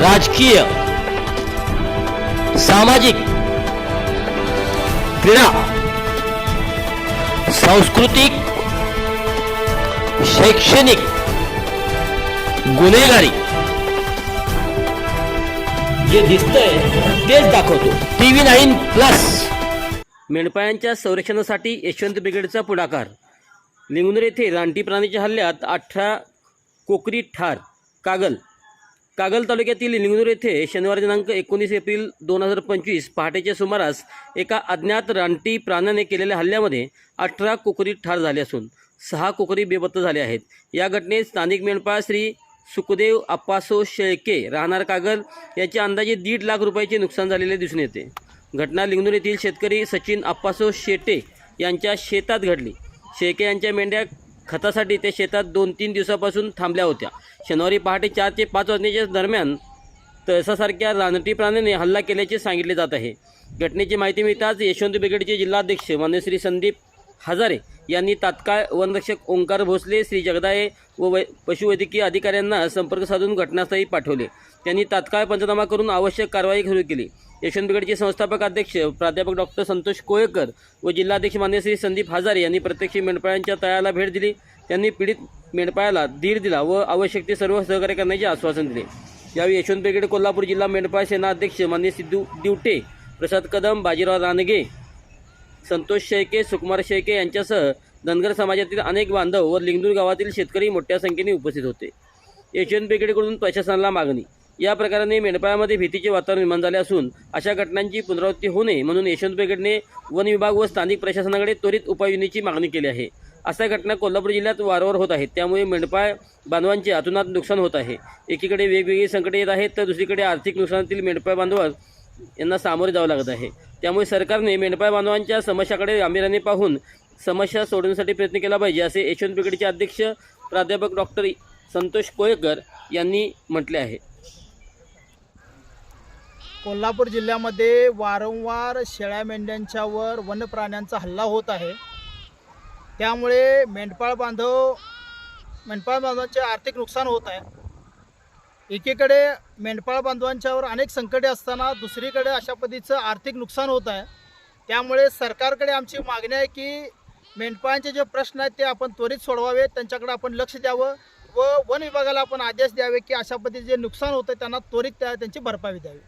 राजकीय सामाजिक क्रीडा सांस्कृतिक शैक्षणिक गुन्हेगारी. जे दिसतंय तेच दाखवतो. T V nine plus. मेंढपाळांच्या संरक्षणासाठी यशवंत ब्रिगेडचा पुढाकार. लिंगनूर येथे रानटी प्राणीच्या हल्ल्यात अठरा कोकरी ठार कागल. कागल तालुक्यातील लिंगनूर येथे शनिवार दिनांक एकोणीस एप्रिल दोन हजार पंचवीस पहाटेच्या सुमारास एका अज्ञात रानटी प्राण्याने केलेल्या हल्ल्यामध्ये अठरा कोकरी ठार झाले असून सहा कोकरी बेपत्ता झाले आहेत. या घटनेत स्थानिक मेंढपाळ श्री सुखदेव अप्पासो शेळके राहणार कागल याचे अंदाजे दीड लाख रुपयाचे नुकसान झालेले दिसून येते. घटना लिंगनूर येथील शेतकरी सचिन अप्पासो शेटे यांच्या शेतात घडली. शेळके यांच्या मेंढ्या खतासाठी ते शेतात दोन तीन दिवसापासून थांबल्या होत्या. शनिवारी पहाटे चार ते पाच वाजण्याच्या दरम्यान तळसासारख्या रानटी प्राण्याने हल्ला केल्याचे सांगितले जात आहे. घटनेची माहिती मिळताच यशवंत ब्रिगेडचे जिल्हाध्यक्ष मान्यश्री संदीप हजारे यांनी तात्काळ वनरक्षक ओंकार भोसले श्री जगदाये व वै पशुवैद्यकीय अधिकाऱ्यांना संपर्क साधून घटनास्थळी पाठवले. त्यांनी तात्काळ पंचनामा करून आवश्यक कारवाई सुरू केली. यशवंतगडचे संस्थापक अध्यक्ष प्राध्यापक डॉक्टर संतोष कोळेकर व जिल्हाध्यक्ष मान्य श्री संदीप हजारे यांनी प्रत्यक्ष मेंढपाळांच्या तळाला भेट दिली. त्यांनी पीडित मेंढपाळाला धीर दिला व आवश्यक ते सर्व सहकार्य करण्याचे आश्वासन दिले. यावेळी यशवंत ब्रिगेड कोल्हापूर जिल्हा मेंढपाळ सेना अध्यक्ष मान्य सिद्धू दिवटे प्रसाद कदम बाजीराव रानगे संतोष शेळके सुकुमार शेळके यांच्यासह धनगर समाजातील अनेक बांधव व लिंगदूर गावातील शेतकरी मोठ्या संख्येने उपस्थित होते. यशवंत ब्रिगेडकडून प्रशासनाला मागणी या प्रकाराने मेंढपाळामध्ये भीतीचे वातावरण निर्माण झाले असून अशा घटनांची पुनरावृत्ती होऊ नये म्हणून यशवंत ब्रिगेडने वन विभाग व स्थानिक प्रशासनाकडे त्वरित उपाययोजनेची मागणी केली आहे. अशा घटना कोल्हापूर जिल्ह्यात वारंवार होत आहेत. त्यामुळे मेंढपाळ बांधवांचे अतुनात नुकसान होत आहे. एकीकडे वेगवेगळी संकटे येत आहेत तर दुसरीकडे आर्थिक नुकसानातील मेंढपाळ बांधवास यांना सामोरे जावं लागत आहे. त्यामुळे सरकारने मेंढपाळ बांधवांच्या समस्याकडे गांभीर्याने पाहून समस्या सोडवण्यासाठी प्रयत्न केला पाहिजे असे यशवंत ब्रिगेडचे अध्यक्ष प्राध्यापक डॉक्टर संतोष कोळेकर यांनी म्हटले आहे. कोल्हापूर जिल्ह्यामध्ये वारंवार शेळ्या मेंढ्यांच्यावर वन्यप्राण्यांचा हल्ला होत आहे. त्यामुळे मेंढपाळ बांधव मेंढपाळ बांधवांचे आर्थिक नुकसान होत आहे. एकीकडे मेंढपाळ बांधवांच्यावर अनेक संकटे असताना दुसरीकडे अशा पद्धतीचं आर्थिक नुकसान होत आहे. त्यामुळे सरकारकडे आमची मागणी आहे की मेंढपाळांचे जे प्रश्न आहेत ते आपण त्वरित सोडवावे त्यांच्याकडे आपण लक्ष द्यावं व वन विभागाला आपण आदेश द्यावे की अशा पद्धतीचे जे नुकसान होतं त्यांना त्वरित त्या त्यांची भरपाई द्यावी.